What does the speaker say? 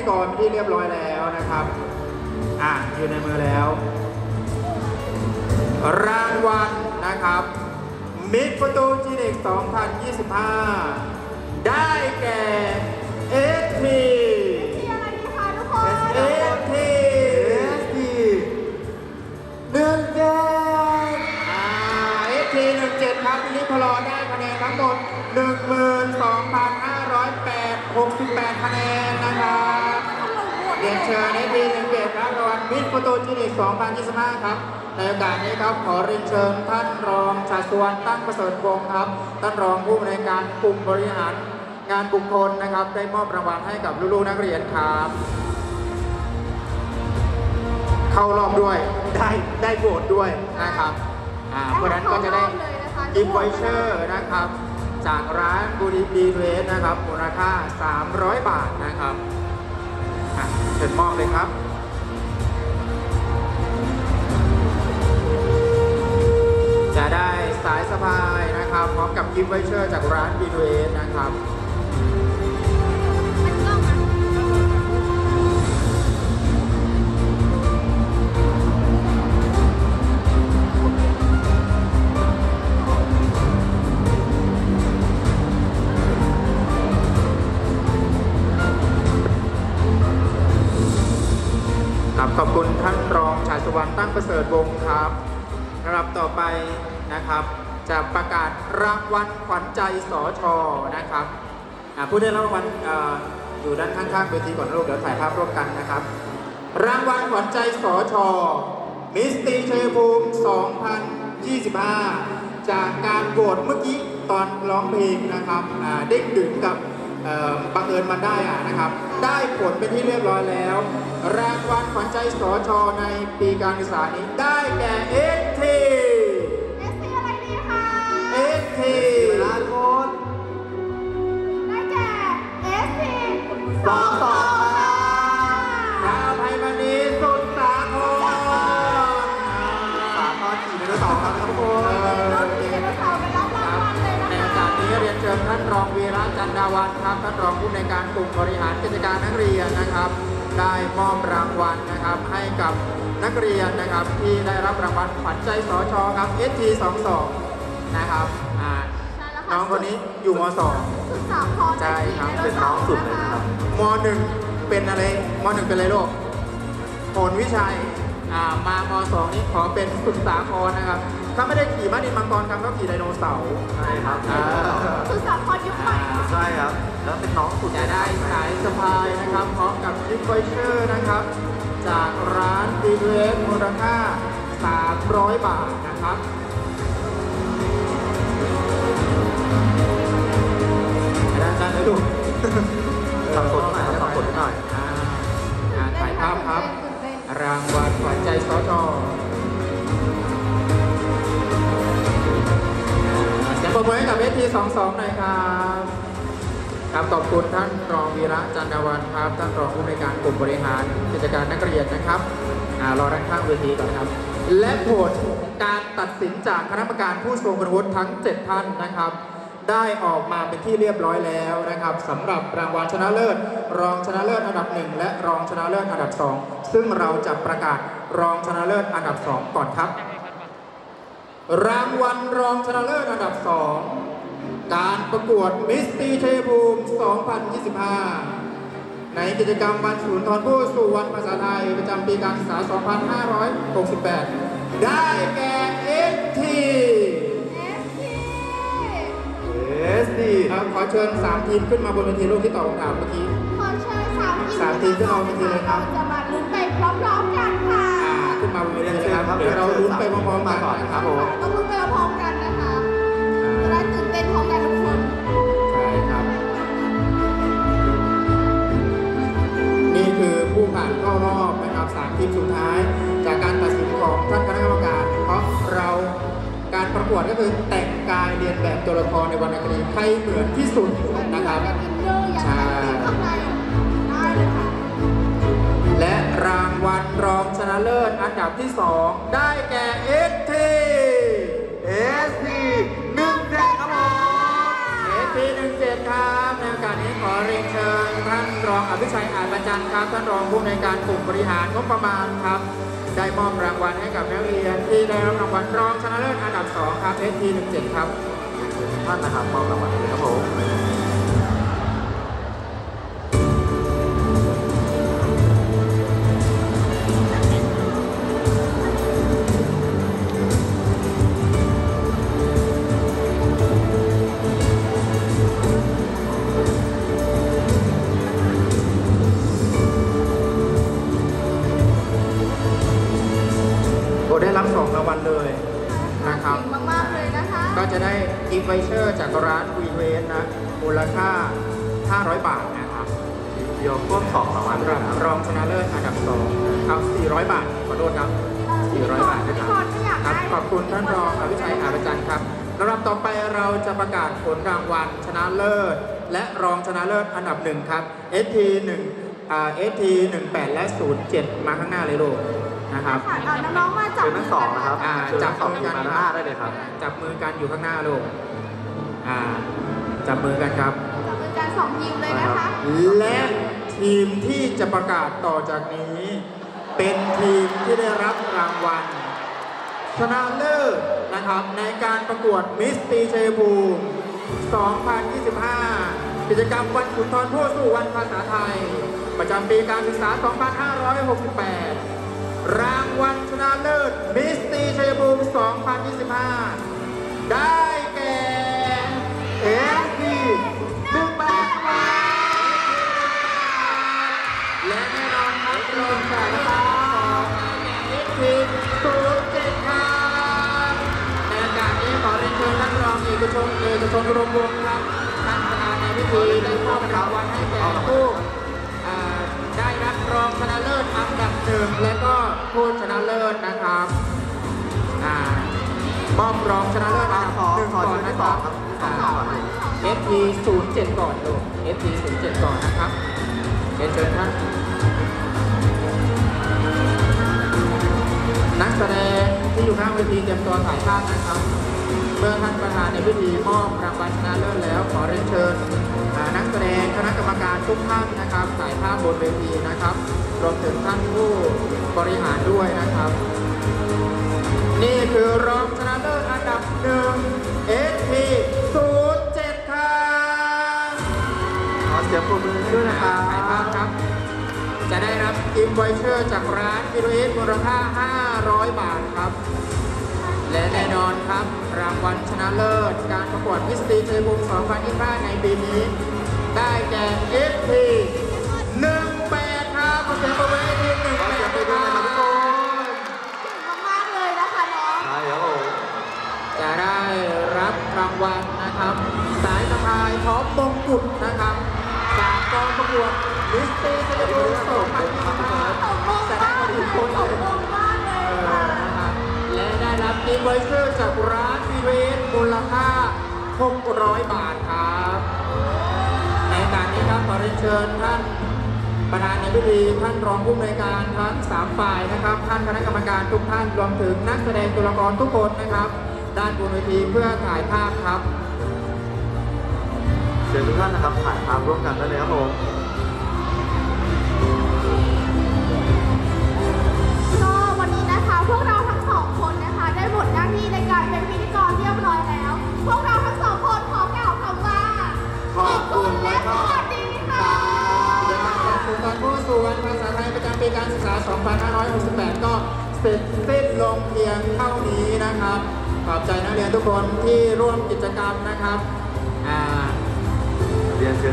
ธีกรเป็นที่เรียบร้อยแล้วนะครับ อะอยู่ในมือแล้ว รางวัลนะครับมิดประตูจีเด็ก2025 ได้แก่เอทีที่อะไรดีคะทุกคน เอทีหนึ่งเจ็ดอ่าเอทีหนึ่งเจ็ดครับพี่นิพลอได้คะแนนทั้งหมดหนึ่งหมื่นสองพันห้าร้อยแปดหกสิบแปดคะแนนนะครับ เรียนเชิญให้ทีหนึ่งเกตรับรางวัลมิตรประตูจีนิก2025 ครับ ในโอกาสนี้ครับขอเรียนเชิญท่านรองชาสวนตั้งประเสริฐวงศ์ครับ ท่านรองผู้อำนวยการกลุ่มบริหารงานบุคคลนะครับ ได้มอบรางวัลให้กับลูกๆนักเรียนครับ เข้ารอบด้วยได้ได้โหวตด้วยนะครับอ่าเพราะฉะนั้นก็จะได้กิฟต์ไวเชอร์นะครับ จากร้านบูดีดีเวสนะครับมูลค่า 300 บาทนะครับ ชิญมอบเลยครับจะได้สายสะพายนะครับ พร้อมกับกิฟต์ไวเชอร์จากร้านบีดูเอนะครับ ประเสริฐวงศ์ครับลำดับต่อไปนะครับจะประกาศรางวัลขวัญใจสอชอนะครับผู้ได้รับรางวัลออยู่ด้านข้างๆเวทีก่อนลูกเดี๋ยวถ่ายภาพร่วมกันนะครับ รางวัลขวัญใจสอชอมิสตีเชยภูมิ 2025 จากการโหวตเมื่อกี้ตอนร้องเพลงนะครับอ่าเด้งดึงกับบังเอิญมันได้ะนะครับ ได้ผลเป็นที่เรียบร้อยแล้ว รางวัลขวัญใจสอชอในปีการศึกษานี้ได้แก่เอทีเอสซีอะไรดีคะเอที ผู้ในวยการกลุ่มบริหารกิจการนักเรียนนะครับ ได้มอบรางวัลนะครับ ให้กับนักเรียนนะครับที่ได้รับรางวัลขวัญใจสชครับ ST22 นะครับอ่าใช่แล้วค่ะน้องคนนี้อยู่มสุดสาครใช่ครับไดโเป็นน้องสุดเลยนะครับ .2 ม .1 เป็นอะไรม .1 เป็นอะไรลูกโหนวิชัยอ่ามาม .2 นี่ขอเป็นสุดสาครนะครับ ถ้าไม่ได้ขี่ม้าดินมังกรครับก็ขี่ไดโนเสาร์ใช่ครับ อ่าสุดสาครยุคใหม่ค่ะใช่ครับ แล้วเป็นน้องสุดจะได้สายสะพายนะครับ พร้อมกับซิปไวเชอร์นะครับ จากร้านดีเวสมูลค่า 300 บาทนะครับด้านด้านเลยดูสับสนหน่อยสับสนหน่อยอ่าอ่าถ่ายภาพครับ รางวัลขวัญใจสจเสียงปรบมือให้กับเวที22 หน่อยครับ ครับขอบคุณท่านรองวีระจันทวันครับท่านรองผู้ในการกลุ่มบริหารกิจการนักเรียนนะครับรอด้านข้างเวทีก่อนครับ และผลการตัดสินจากคณะกรรมการผู้ทรงคุณวุฒิทั้ง 7 ท่านนะครับ ได้ออกมาเป็นที่เรียบร้อยแล้วนะครับสำหรับรางวัลชนะเลิศ รองชนะเลิศอันดับหนึ่งและรองชนะเลิศอันดับสองซึ่งเราจะประกาศรองชนะเลิศอันดับสองก่อนครับ รางวัลรองชนะเลิศอันดับ 2 การประกวดมิสตีเทภูมิ 2025 ในกิจกรรมวันศูนย์ทอนผู้สู่วันภาษาไทย ประจำปีการศึกษา 2568 ได้แก่เอทีเอสดีครับขอเชิญ 3 ทีมขึ้นมาบนเวทีลูกที่ตอบคำถามเมื่อกี้ ขอเชิญสามทีมสามทีมขึ้นมาบนเวทีเลยครับ เราจะมาลุ้นไปพร้อมๆกันค่ะอ่าขึ้นมาบนเวทีเลยครับเดี๋ยวเราลุ้นไปพร้อมๆกันนะครับผม ต้องลุ้นไปพร้อมๆกันนะคะจะได้ ต้นพร้อมกันทุกคน ใช่ครับ นี่คือผู้ผ่านเข้ารอบนะครับสามทีมสุดท้าย จากการตัดสินของท่านคณะกรรมการ เพราะเราการประกวดก็คือแต่งกายเรียนแบบตัวละครในวรรณคดีใครเหมือนที่สุดนะครับ อินเนอร์อย่างนั้ข้างในได้เลยค่ะ และรางวัลรองชนะเลิศอันดับที่ 2 ได้แก่เอ ที17ครับในโอกาสนี้ขอเรียนเชิญท่านรองอภิชัยอาจประจันครับท่านรองผู้ในการกลุ่มบริหารงบประมาณครับ ได้มอบรางวัลให้กับนักเรียนที่ได้รับรางวัลรองชนะเลิศอันดับสองครับ ST 17 ครับท่านนะครับมอบรางวัลให้ครับผม มูลค่า500 บาทนะครับเดี๋ยวพ่วงสองรางวัลสำหด้วรัยบนะครับรองชนะเลิศอันดับสองครับ400 บาทขอโทษครับ 400 บาทนะครับพี่พรไม่อยากครับได้ขอบคุณท่านรองอภิชัยอาประจันทร์ครับลำดับต่อไปเราจะประกาศผลรางวัลชนะเลิศ และรองชนะเลิศอันดับหนึ่งครับ ST 1อ่า ST 18 และ 07 มาข้างหน้าเลยลูกนะครับค่ะเอาน้องๆมาจับเชิญทั้งสองนะครับอ่าเชิญจับทั้งสองมือทีกัมนมาด้านหน้าได้เลยครับ จับมือกันอยู่ข้างหน้าลูกอ่า จับมือกันครับ จับมือกันสองทีมเลยนะคะ และทีมที่จะประกาศต่อจากนี้ เป็นทีมที่ได้รับรางวัล ชนะเลิศนะครับในการประกวดมิสตีเชยภูมิ2025 กิจกรรมวันขุนทรผู้สู่วันภาษาไทย ประจำปีการศึกษา 2568 รางวัลชนะเลิศมิสตีเชยภูมิ 2025 ได้ ชนรวมวงศ์ครับท่านประธานในพิธีได้มอบรางวัลให้แก่ผู้อ่าได้รับรองชนะเลิศอันดับหนึ่งและก็ผู้ชนะเลิศนะครับอ่ามอบรองชนะเลิศอันดับหนึ่งขอก่อนเชิญที่นะสคอรังบครับที่สองอ่าก่อนเลย FT 07ก่อนลูก FT 07ก่อนนะครับเรียนเชิญท่านนักแสดงที่อยู่ข้างเวทีเตรียมตัวถ่ายภาพนะครับ เมื่อท่านประธานในพิธีมอบรางวัลชนะเลิศแล้ว ขอเรียนเชิญอ่านักแสดงคณะกรรมการทุกท่านนะครับถ่ายภาพบนเวทีนะครับรวมถึงท่านผู้บริหารด้วยนะครับ นี่คือรองชนะเลิศอันดับหนึ่ง SP 07ครับขอเสียงปรบมือให้ด้วยนะครับถ่ายภาพครับ จะได้รับกิฟต์ไวเชอร์จากร้านกิโลเอสมูลค่า 500 บาทครับ และแน่นอนครับ รางวัลชนะเลิศ การประกวดมิสตีเทบุม2025 ในปีนี้ ได้แก่ FP กิฟต์ไวเชอร์จากร้านวีเวนมูลค่า 600 บาทครับ ในการนี้ครับขอเรียนเชิญท่านประธานในพิธีท่านรองผู้อำนวยการทั้งสามฝ่ายนะครับ ท่านคณะกรรมการทุกท่านรวมถึงนักแสดงตัวละครทุกคนนะครับ ด้านบนเวทีเพื่อถ่ายภาพครับ เชิญทุกท่านนะครับถ่ายภาพร่วมกันได้เลยครับผม ปีการศึกษา 2568 ก็เสร็จสิ้นลงเพียงเท่านี้นะครับ ขอบใจนักเรียนทุกคนที่ร่วมกิจกรรมนะครับ อ่าเรียนเชิญ